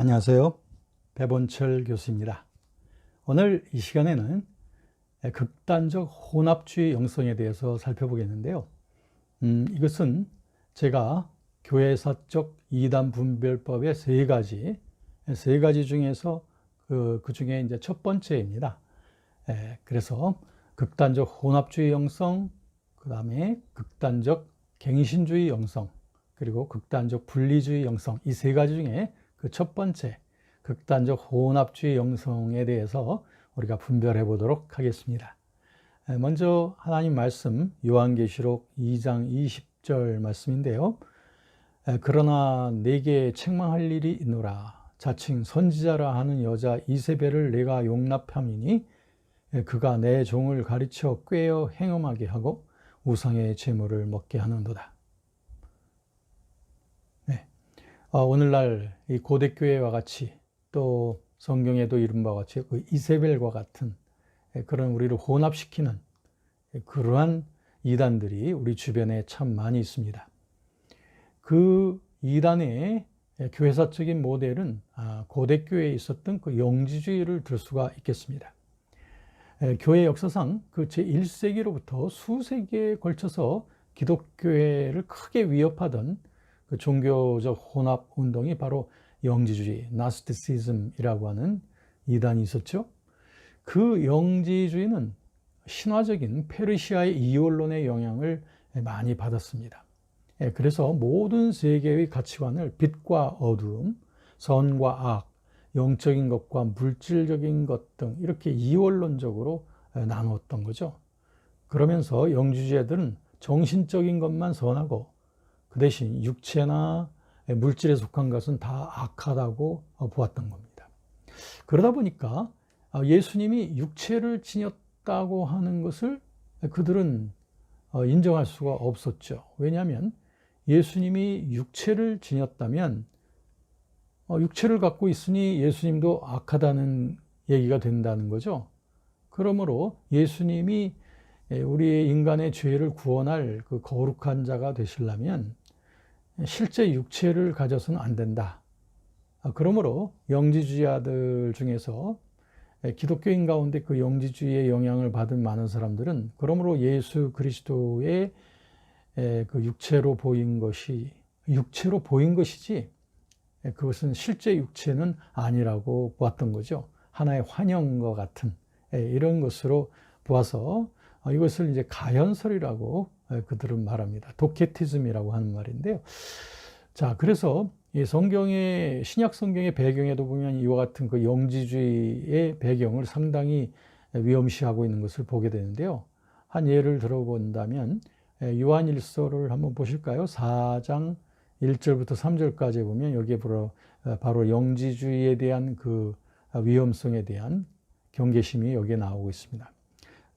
안녕하세요. 배본철 교수입니다. 오늘 이 시간에는 극단적 혼합주의 영성에 대해서 살펴보겠는데요. 음, 이것은 제가 교회사적 이단 분별법의 세 가지, 세 가지 중에서 그, 그 중에 이제 첫 번째입니다. 에, 그래서 극단적 혼합주의 영성, 그 다음에 극단적 갱신주의 영성, 그리고 극단적 분리주의 영성, 이 세 가지 중에 그 첫 번째, 극단적 혼합주의 영성에 대해서 우리가 분별해 보도록 하겠습니다. 먼저 하나님 말씀, 요한계시록 2장 20절 말씀인데요. 그러나 내게 책망할 일이 있노라. 자칭 선지자라 하는 여자 이세벨을 내가 용납함이니 그가 내 종을 가르쳐 꿰어 행음하게 하고 우상의 제물을 먹게 하는도다. 네. 어, 오늘날 이 고대교회와 같이 또 성경에도 이른 바와 같이 그 이세벨과 같은 그런 우리를 혼합시키는 그러한 이단들이 우리 주변에 참 많이 있습니다. 그 이단의 교회사적인 모델은 아, 고대교회에 있었던 그 영지주의를 들 수가 있겠습니다. 교회 역사상 그 제1세기로부터 수세기에 걸쳐서 기독교회를 크게 위협하던 그 종교적 혼합 운동이 바로 영지주의, 나스티시즘이라고 하는 이단이 있었죠. 그 영지주의는 신화적인 페르시아의 이원론의 영향을 많이 받았습니다. 그래서 모든 세계의 가치관을 빛과 어두움, 선과 악, 영적인 것과 물질적인 것 등 이렇게 이원론적으로 나누었던 거죠. 그러면서 영주주의들은 정신적인 것만 선하고 그 대신 육체나 물질에 속한 것은 다 악하다고 보았던 겁니다. 그러다 보니까 예수님이 육체를 지녔다고 하는 것을 그들은 인정할 수가 없었죠. 왜냐하면 예수님이 육체를 지녔다면 어, 육체를 갖고 있으니 예수님도 악하다는 얘기가 된다는 거죠. 그러므로 예수님이 우리의 인간의 죄를 구원할 그 거룩한 자가 되시려면 실제 육체를 가져서는 안 된다. 아, 그러므로 영지주의자들 중에서 기독교인 가운데 그 영지주의의 영향을 받은 많은 사람들은 그러므로 예수 그리스도의 그 육체로 보인 것이 육체로 보인 것이지 예, 그것은 실제 육체는 아니라고 보았던 거죠. 하나의 환영과 같은 예, 이런 것으로 보아서 어, 이것을 이제 가연설이라고 예, 그들은 말합니다. 도케티즘이라고 하는 말인데요. 자, 그래서 이 성경의 신약 성경의 배경에도 보면 이와 같은 그 영지주의의 배경을 상당히 위험시하고 있는 것을 보게 되는데요. 한 예를 들어본다면 요한일서를 한번 보실까요? 4장 1절부터 3절까지 보면 여기에 바로, 어, 바로 영지주의에 대한 그 위험성에 대한 경계심이 여기에 나오고 있습니다.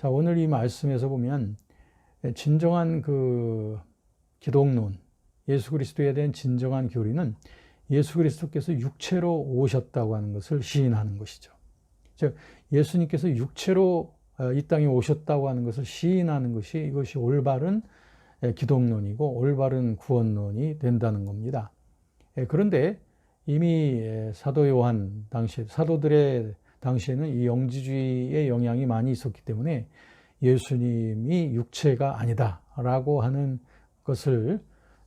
자 오늘 이 말씀에서 보면 진정한 그 기독론, 예수 그리스도에 대한 진정한 교리는 예수 그리스도께서 육체로 오셨다고 하는 것을 시인하는 것이죠. 즉 예수님께서 육체로 어, 이 땅에 오셨다고 하는 것을 시인하는 것이 이것이 올바른 예, 기독론이고 올바른 구원론이 된다는 겁니다. 예, 그런데 이미 예, 사도 요한 당시 사도들의 당시에는 이 영지주의의 영향이 많이 있었기 때문에 예수님이 육체가 아니다라고 하는 것을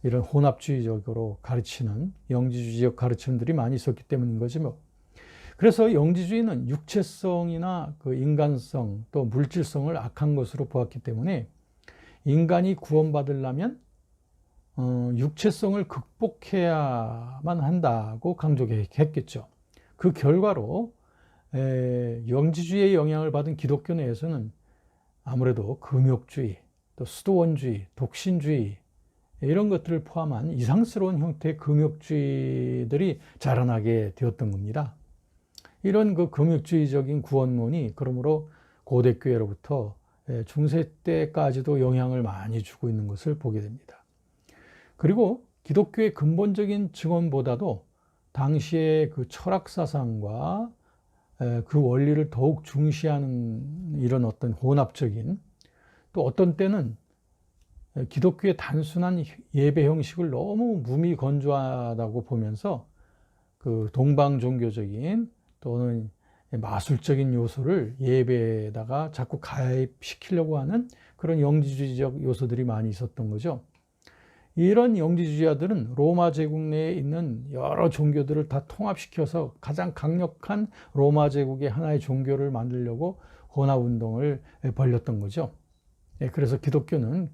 이런 혼합주의적으로 가르치는 영지주의적 가르침들이 많이 있었기 때문인 거지 뭐. 그래서 영지주의는 육체성이나 그 인간성 또 물질성을 악한 것으로 보았기 때문에 인간이 구원받으려면 어, 육체성을 극복해야만 한다고 강조했겠죠. 그 결과로 에, 영지주의의 영향을 받은 기독교 내에서는 아무래도 금욕주의, 또 수도원주의, 독신주의 이런 것들을 포함한 이상스러운 형태의 금욕주의들이 자라나게 되었던 겁니다. 이런 그 금욕주의적인 구원론이 그러므로 고대교회로부터 예, 중세 때까지도 영향을 많이 주고 있는 것을 보게 됩니다. 그리고 기독교의 근본적인 증언보다도 당시의 그 철학 사상과 그 원리를 더욱 중시하는 이런 어떤 혼합적인 또 어떤 때는 기독교의 단순한 예배 형식을 너무 무미건조하다고 보면서 그 동방 종교적인 또는 마술적인 요소를 예배에다가 자꾸 가입시키려고 하는 그런 영지주의적 요소들이 많이 있었던 거죠. 이런 영지주의자들은 로마 제국 내에 있는 여러 종교들을 다 통합시켜서 가장 강력한 로마 제국의 하나의 종교를 만들려고 혼합운동을 벌렸던 거죠. 예, 그래서 기독교는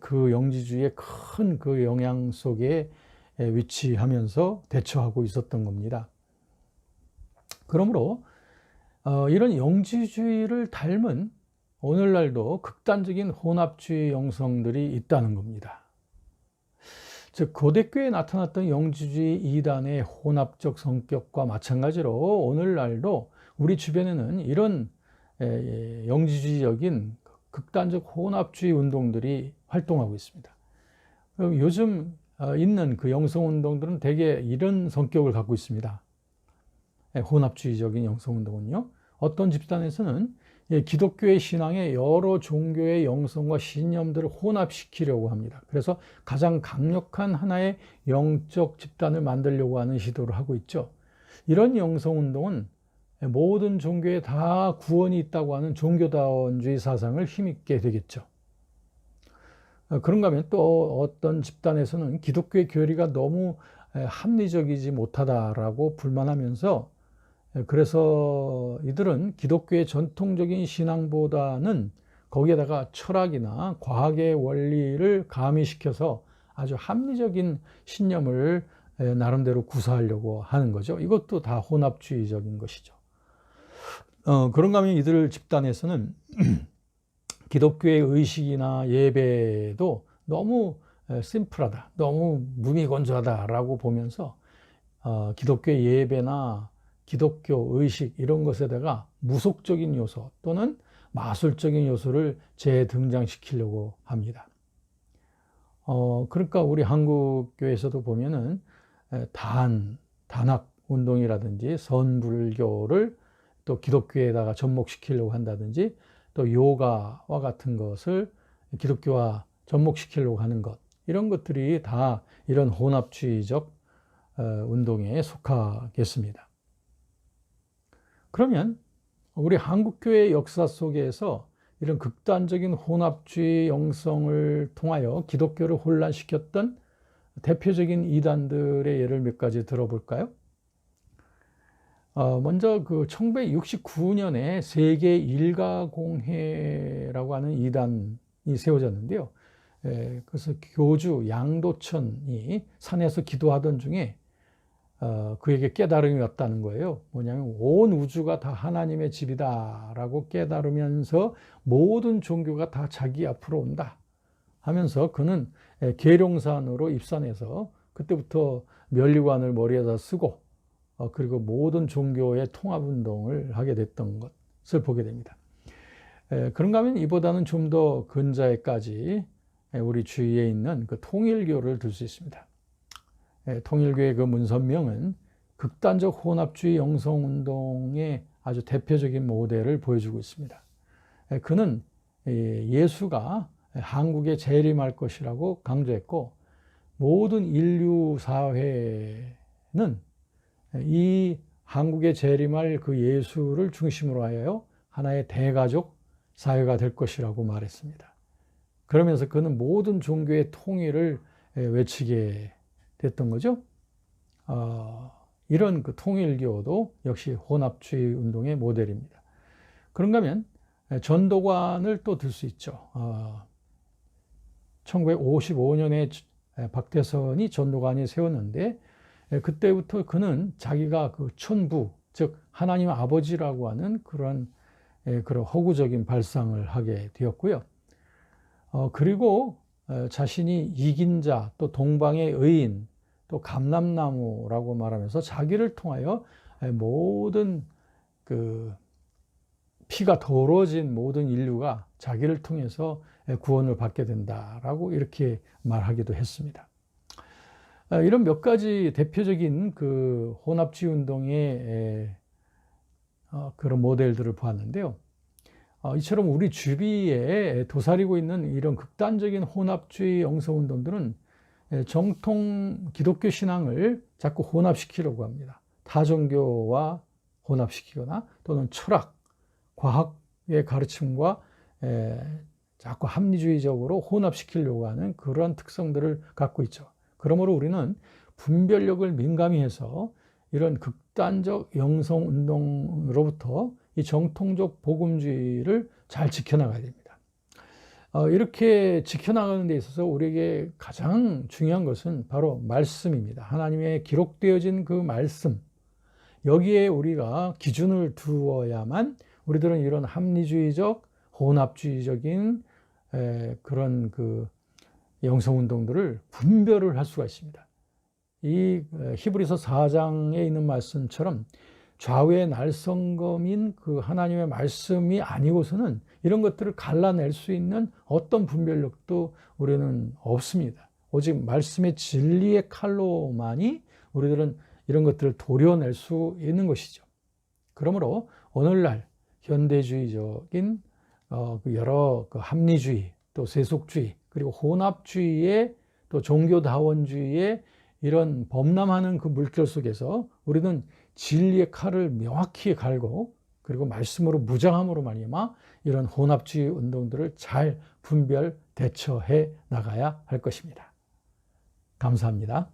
그 영지주의의 큰 그 영향 속에 위치하면서 대처하고 있었던 겁니다. 그러므로 어, 이런 영지주의를 닮은 오늘날도 극단적인 혼합주의 영성들이 있다는 겁니다. 즉 고대교에 나타났던 영지주의 이단의 혼합적 성격과 마찬가지로 오늘날도 우리 주변에는 이런 영지주의적인 극단적 혼합주의 운동들이 활동하고 있습니다. 요즘 어, 있는 그 영성 운동들은 대개 이런 성격을 갖고 있습니다. 혼합주의적인 영성 운동은요. 어떤 집단에서는 기독교의 신앙에 여러 종교의 영성과 신념들을 혼합시키려고 합니다. 그래서 가장 강력한 하나의 영적 집단을 만들려고 하는 시도를 하고 있죠. 이런 영성 운동은 모든 종교에 다 구원이 있다고 하는 종교다원주의 사상을 힘있게 되겠죠. 어, 그런가 하면 또 어떤 집단에서는 기독교의 교리가 너무 합리적이지 못하다라고 불만하면서 그래서 이들은 기독교의 전통적인 신앙보다는 거기에다가 철학이나 과학의 원리를 가미시켜서 아주 합리적인 신념을 나름대로 구사하려고 하는 거죠. 이것도 다 혼합주의적인 것이죠. 어, 그런가 하면 이들 집단에서는 기독교의 의식이나 예배도 너무 심플하다, 너무 무미건조하다라고 보면서 어, 기독교의 예배나 기독교 의식 이런 것에다가 무속적인 요소 또는 마술적인 요소를 재등장시키려고 합니다. 어, 그러니까 우리 한국 교회에서도 보면은 단, 단학 운동이라든지 선불교를 또 기독교에다가 접목시키려고 한다든지 또 요가와 같은 것을 기독교와 접목시키려고 하는 것 이런 것들이 다 이런 혼합주의적 어, 운동에 속하겠습니다. 그러면 우리 한국교회 역사 속에서 이런 극단적인 혼합주의 영성을 통하여 기독교를 혼란시켰던 대표적인 이단들의 예를 몇 가지 들어볼까요? 어, 먼저 그 1969년에 세계 일가공회라고 하는 이단이 세워졌는데요. 에, 그래서 교주 양도천이 산에서 기도하던 중에 어, 그에게 깨달음이 왔다는 거예요. 뭐냐면 온 우주가 다 하나님의 집이다라고 깨달으면서 모든 종교가 다 자기 앞으로 온다 하면서 그는 계룡산으로 입산해서 그때부터 면류관을 머리에다 쓰고 어, 그리고 모든 종교의 통합 운동을 하게 됐던 것을 보게 됩니다. 그런가 하면 이보다는 좀 더 근자에까지 우리 주위에 있는 그 통일교를 들 수 있습니다. 통일교의 그 문선명은 극단적 혼합주의 영성운동의 아주 대표적인 모델을 보여주고 있습니다. 그는 예수가 한국에 재림할 것이라고 강조했고 모든 인류 사회는 이 한국의 재림할 그 예수를 중심으로 하여 하나의 대가족 사회가 될 것이라고 말했습니다. 그러면서 그는 모든 종교의 통일을 외치게 됐던 거죠. 어, 이런 그 통일교도 역시 혼합주의 운동의 모델입니다. 그런가 하면 전도관을 또 들 수 있죠. 어, 1955년에 박대선이 전도관이 세웠는데 예, 그때부터 그는 자기가 그 천부, 즉 하나님 아버지라고 하는 그런 예, 그런 허구적인 발상을 하게 되었고요. 어, 그리고 어, 자신이 이긴 자, 또 동방의 의인, 또 감람나무라고 말하면서 자기를 통하여 모든 그 피가 더러워진 모든 인류가 자기를 통해서 구원을 받게 된다라고 이렇게 말하기도 했습니다. 아, 이런 몇 가지 대표적인 그 혼합주의 운동의 어, 그런 모델들을 보았는데요. 어, 이처럼 우리 주위에 도사리고 있는 이런 극단적인 혼합주의 영성운동들은 정통 기독교 신앙을 자꾸 혼합시키려고 합니다. 타종교와 혼합시키거나 또는 철학, 과학의 가르침과 자꾸 합리주의적으로 혼합시키려고 하는 그런 특성들을 갖고 있죠. 그러므로 우리는 분별력을 민감히 해서 이런 극단적 영성 운동으로부터 이 정통적 복음주의를 잘 지켜나가야 됩니다. 어, 이렇게 지켜나가는 데 있어서 우리에게 가장 중요한 것은 바로 말씀입니다. 하나님의 기록되어진 그 말씀. 여기에 우리가 기준을 두어야만 우리들은 이런 합리주의적, 혼합주의적인 그런 그 영성 운동들을 분별을 할 수가 있습니다. 이 히브리서 4장에 있는 말씀처럼 좌우의 날성검인 그 하나님의 말씀이 아니고서는 이런 것들을 갈라낼 수 있는 어떤 분별력도 우리는 없습니다. 오직 말씀의 진리의 칼로만이 우리들은 이런 것들을 도려낼 수 있는 것이죠. 그러므로 오늘날 현대주의적인 어, 그 여러 그 합리주의, 또 세속주의, 그리고 혼합주의의 또 종교다원주의의 이런 범람하는 그 물결 속에서 우리는 진리의 칼을 명확히 갈고 그리고 말씀으로 무장함으로 말미암아 이런 혼합주의 운동들을 잘 분별 대처해 나가야 할 것입니다. 감사합니다.